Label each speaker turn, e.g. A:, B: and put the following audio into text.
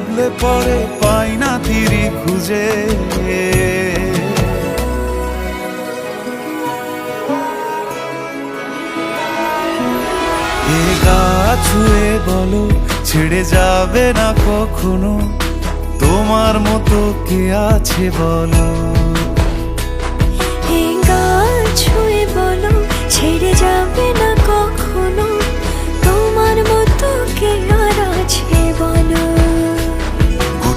A: ডুবলে পড়ে পাই না তিরি খুঁজে। গা ছুঁয়ে বলো, ছেড়ে যাবে না কখনো? তোমার মতো কে আছে বলো?